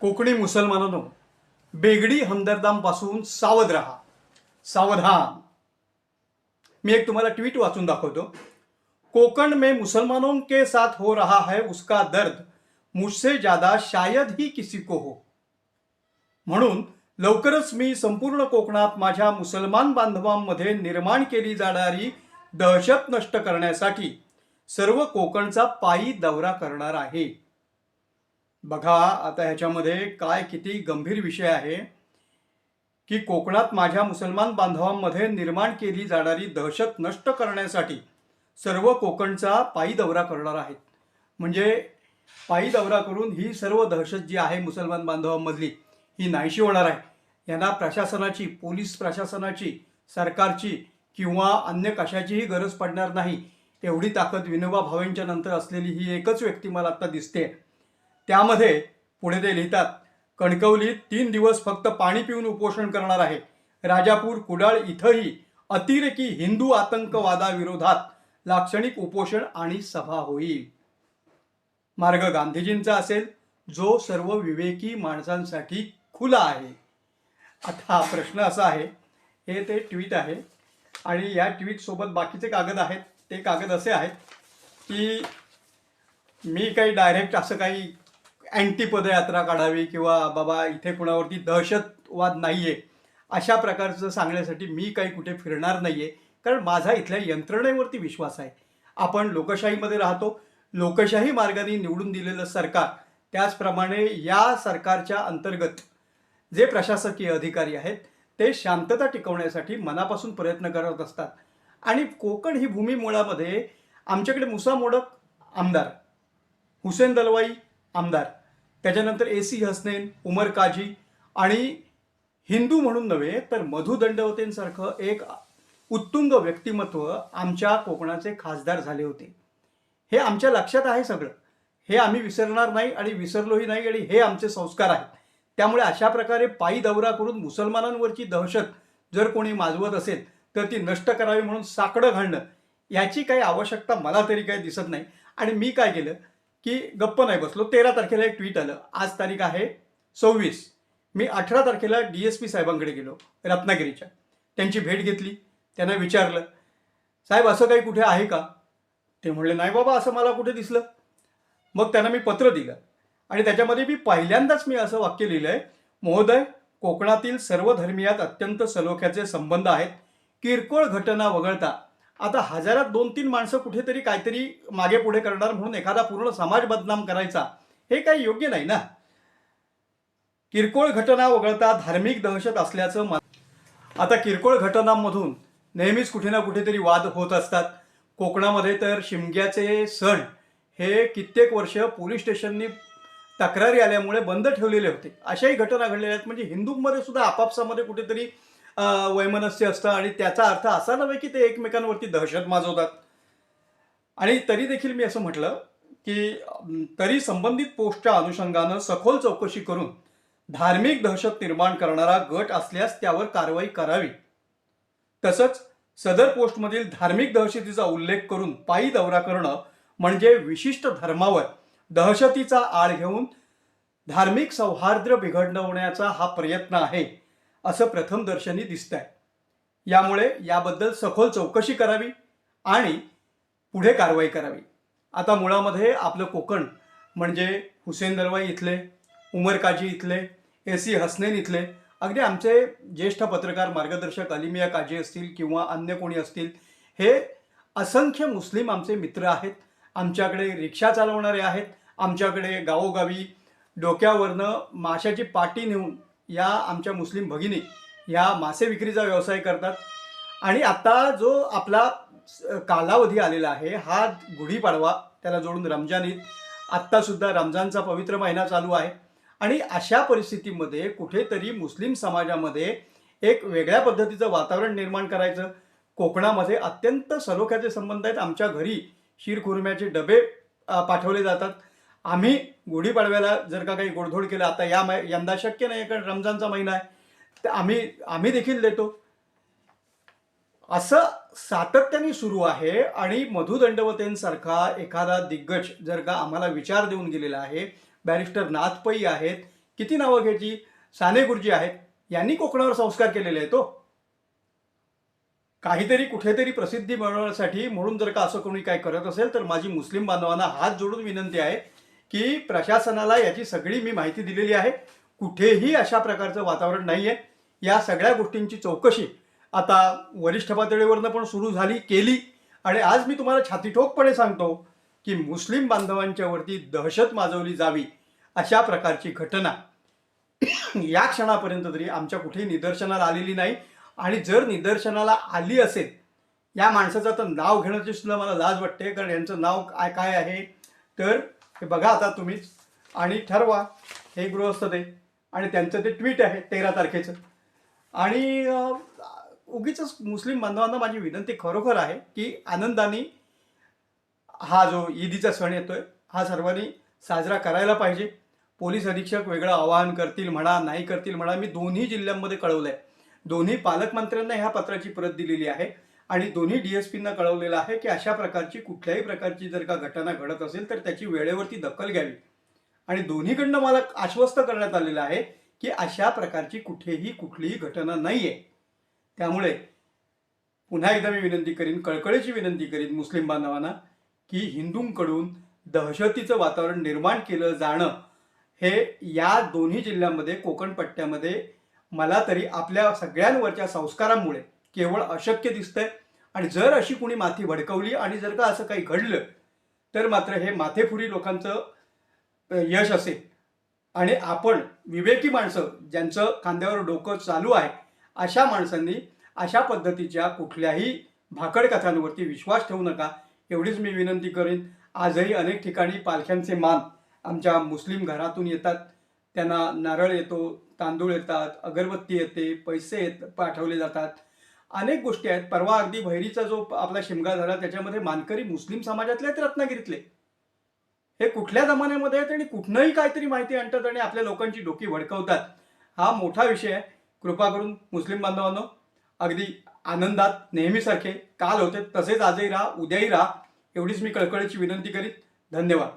कोकणी मुसलमानांनो बेगडी हमदर्दांपासून सावध राहा. सावधान मी एक तुम्हाला ट्वीट वाचून दाखवतो. कोकण में मुसलमानों के साथ हो रहा है उसका दर्द. मुझसे ज्यादा शायद ही किसी को हो. म्हणून लवकरच मी संपूर्ण कोकणात माझ्या मुसलमान बांधवांमध्ये निर्माण केली जाणारी दहशत नष्ट करण्यासाठी सर्व कोकणचा पायी दौरा करणार आहे. बघा आता ह्याच्यामध्ये काय किती गंभीर विषय आहे. की कोकणात माझ्या मुसलमान बांधवांमध्ये निर्माण केली जाणारी दहशत नष्ट करण्यासाठी सर्व कोकणचा पायी दौरा करणार आहेत. म्हणजे पायी दौरा करून ही सर्व दहशत जी आहे मुसलमान बांधवांमधली ही नाहीशी होणार आहे. यांना प्रशासनाची पोलीस प्रशासनाची सरकारची किंवा अन्य कशाचीही गरज पडणार नाही एवढी ताकद विनोबा भावेंच्या नंतर असलेली ही एकच व्यक्ती मला आता दिसते त्यामध्ये पुढे ते लिहितात कणकवलीत तीन दिवस फक्त पाणी पिऊन उपोषण करणार आहे. राजापूर कुडाळ इथंही अतिरेकी हिंदू आतंकवादाविरोधात लाक्षणिक उपोषण आणि सभा होईल. मार्ग गांधीजींचा असेल जो सर्व विवेकी माणसांसाठी खुला आहे. आता प्रश्न असा आहे हे ते ट्विट आहे आणि या ट्विटसोबत बाकीचे कागद आहेत ते कागद असे आहेत की मी काही डायरेक्ट असं काही अँटी पदयात्रा काढावी किंवा बाबा इथे कुणावरती दहशतवाद नाही आहे अशा प्रकारचं सांगण्यासाठी मी काही कुठे फिरणार नाही आहे कारण माझा इथल्या यंत्रणेवरती विश्वास आहे. आपण लोकशाहीमध्ये राहतो लोकशाही मार्गाने निवडून दिलेलं सरकार त्याचप्रमाणे या सरकारच्या अंतर्गत जे प्रशासकीय अधिकारी आहेत ते शांतता टिकवण्यासाठी मनापासून प्रयत्न करत असतात. आणि कोकण ही भूमी मुळामध्ये आमच्याकडे मुसा मोडक आमदार हुसेन दलवाई आमदार. त्याच्यानंतर ए सी हसनेन उमर काजी आणि हिंदू म्हणून नव्हे तर मधु दंडवतेंसारखं एक उत्तुंग व्यक्तिमत्व आमच्या कोकणाचे खासदार झाले होते. हे आमच्या लक्षात आहे सगळं. हे आम्ही विसरणार नाही आणि विसरलोही नाही आणि हे आमचे संस्कार आहेत. त्यामुळे अशा प्रकारे पायी दौरा करून मुसलमानांवरची दहशत जर कोणी माजवत असेल तर ती नष्ट करावी म्हणून साकडं घालणं याची काही आवश्यकता मला तरी काही दिसत नाही. आणि मी काय केलं? की गप्प नाही बसलो. तेरा तारखेला एक ट्विट आलं. आज तारीख आहे सव्वीस. मी अठरा तारखेला डी एस पी साहेबांकडे गेलो रत्नागिरीच्या. त्यांची भेट घेतली. त्यांना विचारलं साहेब असं काही कुठे आहे का? ते म्हणले नाही बाबा असं मला कुठे दिसलं. मग त्यांना मी पत्र दिलं. आणि त्याच्यामध्ये मी पहिल्यांदाच मी असं वाक्य लिहिलं आहे महोदय कोकणातील सर्व धर्मियात अत्यंत सलोख्याचे संबंध आहेत. किरकोळ घटना वगळता आता हजारात दोन तीन माणसं कुठेतरी काहीतरी मागे पुढे करणार म्हणून एखादा पूर्ण समाज बदनाम करायचा हे काही योग्य नाही ना? किरकोळ घटना वगळता धार्मिक दहशत असल्याचं मत. आता किरकोळ घटनांमधून नेहमीच कुठे ना कुठेतरी वाद होत असतात. कोकणामध्ये तर शिमग्याचे सण हे कित्येक वर्ष पोलीस स्टेशननी तक्रारी आल्यामुळे बंद ठेवलेले होते. अशाही घटना घडलेल्या आहेत. म्हणजे हिंदूंमध्ये सुद्धा आपापसामध्ये कुठेतरी वैमनस्य असतं आणि त्याचा अर्थ असा नव्हे की ते एकमेकांवरती दहशत माजवतात. आणि तरी देखील मी असं म्हटलं की तरी संबंधित पोस्टच्या अनुषंगानं सखोल चौकशी करून धार्मिक दहशत निर्माण करणारा गट असल्यास त्यावर कारवाई करावी. तसंच सदर पोस्टमधील धार्मिक दहशतीचा उल्लेख करून पायी दौरा करणं म्हणजे विशिष्ट धर्मावर दहशतीचा आळ घेऊन धार्मिक सौहार्द्र बिघडवण्याचा हा प्रयत्न आहे. असं प्रथमदर्शनी दिसत आहे यामुळे याबद्दल सखोल चौकशी करावी आणि पुढे कारवाई करावी. आता मुळामध्ये आपलं कोकण म्हणजे हुसेन दलवाई इथले उमर काजी इथले ए सी हसनेन इथले अगदी आमचे ज्येष्ठ पत्रकार मार्गदर्शक अलिमिया काजी असतील किंवा अन्य कोणी असतील हे असंख्य मुस्लिम आमचे मित्र आहेत. आमच्याकडे रिक्षा चालवणारे आहेत. आमच्याकडे गावोगावी डोक्यावरनं माशाची पाटी नेऊन या आमच्या मुस्लिम भगिनी या मासे विक्रीचा व्यवसाय करतात. आणि आता जो आपला स- कालावधी आलेला आहे हा गुढीपाडवा त्याला जोडून रमजान ईद. आत्तासुद्धा रमजानचा पवित्र महिना चालू आहे. आणि अशा परिस्थितीमध्ये कुठेतरी मुस्लिम समाजामध्ये एक वेगळ्या पद्धतीचं वातावरण निर्माण करायचं. कोकणामध्ये अत्यंत सलोख्याचे संबंध आहेत. आमच्या घरी शीरखुर्म्याचे डबे पाठवले जातात. आम्ही गुढीपाडव्याला जर का काही गोडधोड केलं आता या मै यंदा शक्य नाही कारण रमजानचा महिना आहे. तर आम्ही आम्ही देखील देतो. असं सातत्याने सुरू आहे आणि मधु दंडवतेंसारखा एखादा दिग्गज जर का आम्हाला विचार देऊन गेलेला आहे बॅरिस्टर नाथ पै आहेत किती नावं घ्यायची? साने गुरुजी आहेत यांनी कोकणावर संस्कार केलेले आहेत तो काहीतरी कुठेतरी प्रसिद्धी मिळवण्यासाठी म्हणून जर का असं कोणी काय करत असेल तर माझी मुस्लिम बांधवांना हात जोडून विनंती आहे की प्रशासनाला याची सगळी मी माहिती दिलेली आहे. कुठेही अशा प्रकारचं वातावरण नाही आहे या सगळ्या गोष्टींची चौकशी आता वरिष्ठ पातळीवरनं पण सुरू झाली केली. आणि आज मी तुम्हाला छातीठोकपणे सांगतो की मुस्लिम बांधवांच्यावरती दहशत माजवली जावी अशा प्रकारची घटना या क्षणापर्यंत तरी आमच्या कुठेही निदर्शनाला आलेली नाही. आणि जर निदर्शनाला आली असेल या माणसाचं तर नाव घेण्याची सुद्धा मला लाज वाटते. कारण यांचं नाव काय काय आहे? तर हे बघा आता तुम्हीच आणि ठरवा. हे गृहस्थ ते आणि त्यांचं ते ट्विट आहे तेरा तारखेचं. आणि उगीच मुस्लिम बांधवांना माझी विनंती खरोखर आहे की आनंदाने हा जो ईदीचा सण येतोय हा सर्वांनी साजरा करायला पाहिजे. पोलीस अधीक्षक वेगळं आवाहन करतील म्हणा नाही करतील म्हणा मी दोन्ही जिल्ह्यांमध्ये कळवलं आहे दोन्ही पालकमंत्र्यांना ह्या पत्राची प्रत दिलेली आहे. आणि दोन्ही डी एस कळवलेलं आहे की अशा प्रकारची कुठल्याही प्रकारची जर का घटना घडत असेल तर त्याची वेळेवरती दखल घ्यावी. आणि दोन्हीकडनं मला आश्वस्त करण्यात आलेलं आहे की अशा प्रकारची कुठेही कुठलीही घटना नाही आहे त्यामुळे पुन्हा एकदा मी विनंती करीन कळकळीची विनंती करीन मुस्लिम बांधवांना की हिंदूंकडून दहशतीचं वातावरण निर्माण केलं जाणं हे या दोन्ही जिल्ह्यांमध्ये कोकण पट्ट्यामध्ये मला तरी आपल्या सगळ्यांवरच्या संस्कारांमुळे केवळ अशक्य दिसतंय. आणि जर अशी कुणी माथी भडकवली आणि जर का असं काही घडलं तर मात्र हे माथेफुरी लोकांचं यश असेल. आणि आपण विवेकी माणसं ज्यांचं खांद्यावर डोकं चालू आहे अशा माणसांनी अशा पद्धतीच्या कुठल्याही भाकड कथांवरती विश्वास ठेवू नका. एवढीच मी विनंती करेन आजही अनेक ठिकाणी पालख्यांचे मान आमच्या मुस्लिम घरातून येतात. त्यांना नारळ येतो तांदूळ येतात अगरबत्ती येते पैसे येत पाठवले जातात. अनेक गोष्टी आहेत. परवा अगदी भैरीचा जो आपला शिमगा झाला त्याच्यामध्ये मानकरी मुस्लिम समाजातले आहेत रत्नागिरीतले. हे कुठल्या जमान्यामध्ये आहेत आणि कुठनंही काहीतरी माहिती आणतात आणि आपल्या लोकांची डोकी भडकवतात. हा मोठा विषय आहे. कृपा करून मुस्लिम बांधवांनो अगदी आनंदात नेहमीसारखे काल होते तसेच आजही राहा उद्याही राहा. एवढीच मी कळकळीची विनंती करीत. धन्यवाद.